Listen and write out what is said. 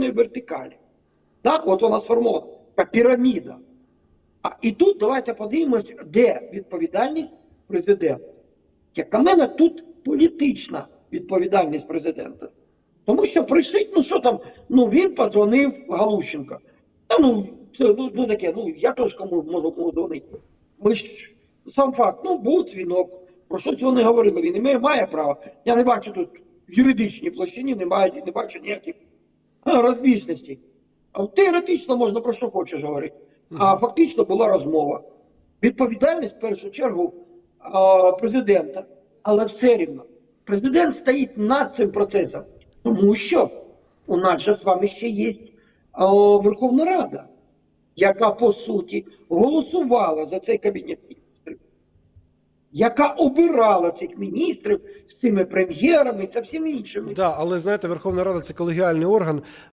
жодної вертикалі. Так, от вона сформована, як піраміда. А і тут давайте подивимось, де відповідальність президента. Як на мене, тут політична відповідальність президента. Тому що прийшли, ну що там, ну він подзвонив Галущенко. Та ну, це ну, ну таке, ну я теж кому можу кому дзвонити. Ми ж сам факт, ну був дзвінок, про щось вони говорили, він має, має право. Я не бачу тут в юридичній площині, немає, не бачу ніяких А теоретично можна про що хочеш говорити. А фактично була розмова. Відповідальність в першу чергу президента, але все рівно. Президент стоїть над цим процесом, тому що у нас же з вами ще є Верховна Рада, яка по суті голосувала за цей кабінет яка обирала цих міністрів з цими прем'єрами, з всім іншими. Да, але знаєте, Верховна Рада це колегіальний орган.